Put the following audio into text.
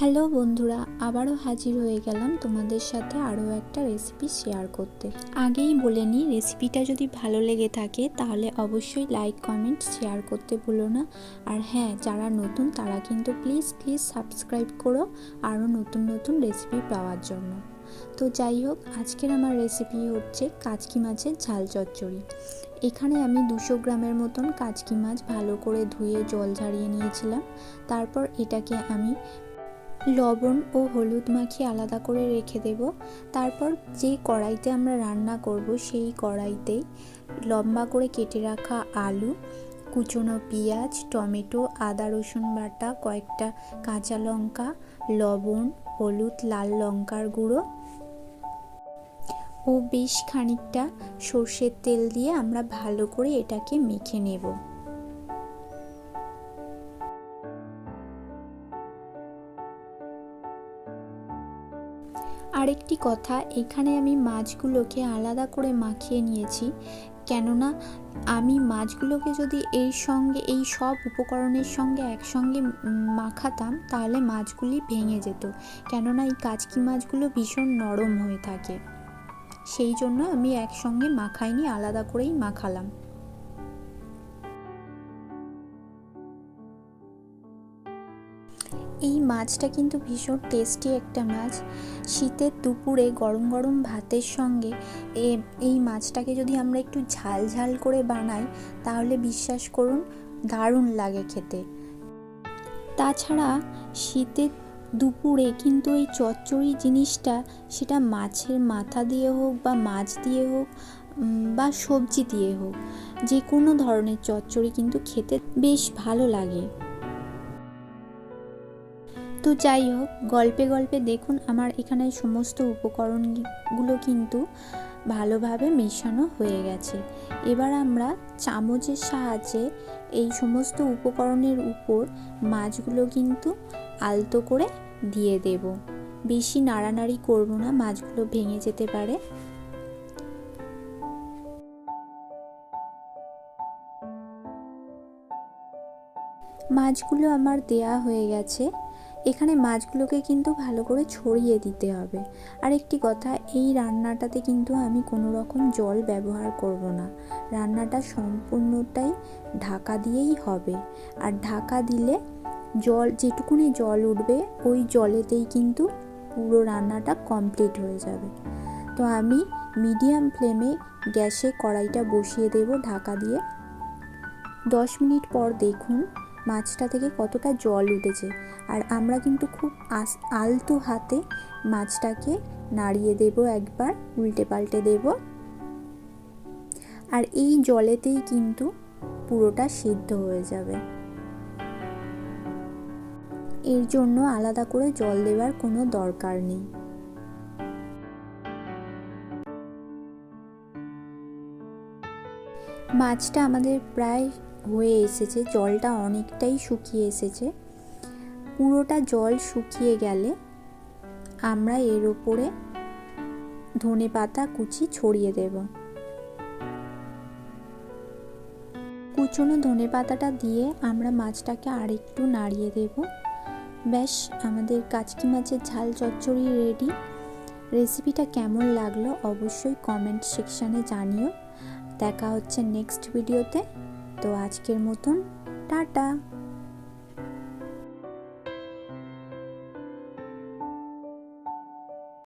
Hello বন্ধুরা, আবারও হাজির হয়ে গেলাম তোমাদের সাথে আরও একটা রেসিপি শেয়ার করতে। আগেই বলে নিই রেসিপিটা যদি ভালো লেগে থাকে, তাহলে অবশ্যই লাইক কমেন্ট শেয়ার করতে ভুলো না। আর হ্যাঁ যারা নতুন, তারা কিন্তু প্লিজ প্লিজ সাবস্ক্রাইব করো, আরও নতুন নতুন রেসিপি পাওয়ার জন্য। তো যাই হোক, আজকের আমার রেসিপি হচ্ছে কাচকি মাছের ঝাল চচ্চড়ি। এখানে আমি দুশো গ্রামের মতন কাচকি মাছ ভালো করে ধুয়ে জল ঝারিয়ে নিয়েছিলাম। তারপর এটাকে আমি লবণ ও হলুদ মাখিয়ে আলাদা করে রেখে দেব। তারপর যে কড়াইতে আমরা রান্না করব সেই কড়াইতেই লম্বা করে কেটে রাখা আলু, কুচনো পেঁয়াজ, টমেটো, আদা, রসুন বাটা, কয়েকটা কাঁচা লঙ্কা, লবণ, হলুদ, লাল লঙ্কার গুঁড়ো ও বেশ খানিকটা সর্ষের তেল দিয়ে আমরা ভালো করে এটাকে মেখে নেব। আরেকটি কথা, এখানে আমি মাছগুলোকে আলাদা করে মাখিয়ে নিয়েছি। কেননা, আমি মাছগুলোকে যদি এই সঙ্গে, এই সব উপকরণের সঙ্গে একসঙ্গে মাখাতাম, তাহলে মাছগুলি ভেঙে যেত। কেননা, এই কাচকি মাছগুলো ভীষণ নরম হয়ে থাকে। সেই জন্য আমি একসঙ্গে মাখাইনি, আলাদা করেই মাখালাম। এই মাছটা কিন্তু ভীষণ টেস্টি একটা মাছ। শীতের দুপুরে গরম গরম ভাতের সঙ্গে এই মাছটাকে যদি আমরা একটু ঝাল ঝাল করে বানাই, তাহলে বিশ্বাস করুন, দারুণ লাগে খেতে। তাছাড়া শীতের দুপুরে কিন্তু এই চচ্চড়ি জিনিসটা, সেটা মাছের মাথা দিয়ে হোক বা মাছ দিয়ে হোক বা সবজি দিয়ে হোক যে কোনো ধরনের চচ্চড়ি কিন্তু খেতে বেশ ভালো লাগে। তো যাই হোক, গল্পে গল্পে দেখুন আমার এখানে সমস্ত উপকরণগুলো কিন্তু ভালোভাবে মেশানো হয়ে গেছে। এবার আমরা চামচের সাহায্যে এই সমস্ত উপকরণের উপর মাছগুলো কিন্তু আলতো করে দিয়ে দেব। বেশি নাড়ানাড়ি করব না, মাছগুলো ভেঙে যেতে পারে। মাছগুলো আমার দেয়া হয়ে গেছে। এখানে মাছগুলোকে কিন্তু ভালো করে ছড়িয়ে দিতে হবে। আর একটি কথা, এই রান্নাটাতে কিন্তু আমি কোনো রকম জল ব্যবহার করব না। রান্নাটা সম্পূর্ণটাই ঢাকা দিয়েই হবে। আর ঢাকা দিলে জল, যেটুকুনি জল উঠবে, ওই জলেতেই কিন্তু পুরো রান্নাটা কমপ্লিট হয়ে যাবে। তো আমি মিডিয়াম ফ্লেমে গ্যাসে কড়াইটা বসিয়ে দেব ঢাকা দিয়ে। দশ মিনিট পর দেখুন মাছটা থেকে কতটা জল উঠেছে। আর আমরা কিন্তু খুব আস, আলতো হাতে মাছটাকে নাড়িয়ে দেব, একবার উল্টে পাল্টে দেব। আর এই জলেতেই কিন্তু পুরোটা সিদ্ধ হয়ে যাবে। এর জন্য আলাদা করে জল দেওয়ার কোনো দরকার নেই। মাছটা আমাদের প্রায় হয়ে এসেছে, জলটা অনেকটাই শুকিয়ে এসেছে। পুরোটা জল শুকিয়ে গেলে আমরা এর ওপরে ধনে পাতা কুচি ছড়িয়ে দেব। কুচনো ধনে পাতাটা দিয়ে আমরা মাছটাকে আরেকটু নাড়িয়ে দেব। ব্যাস, আমাদের কাচকি মাছের ঝাল চচ্চড়ি রেডি রেসিপিটা কেমন লাগল অবশ্যই কমেন্ট সেকশানে জানিও। দেখা হচ্ছে নেক্সট ভিডিওতে তো আজকের মতন টাটা।